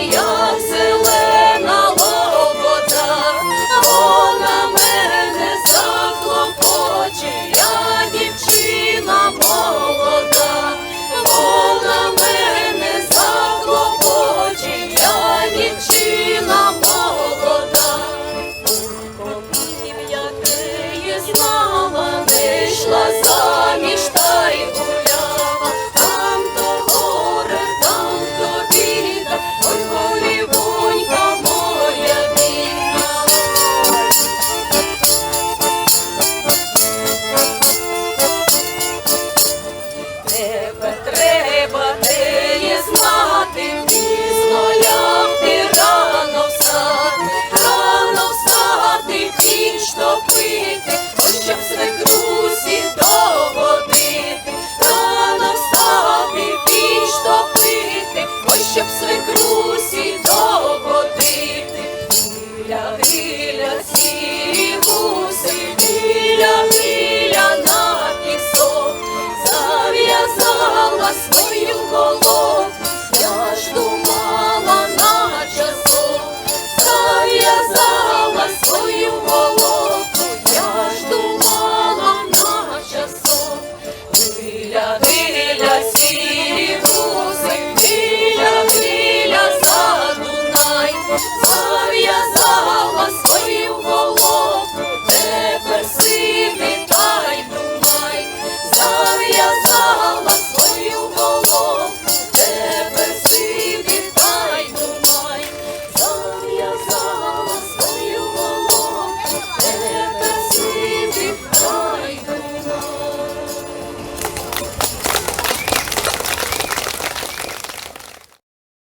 yo щоб свекрусі догодити. Гиля, гиля, сірі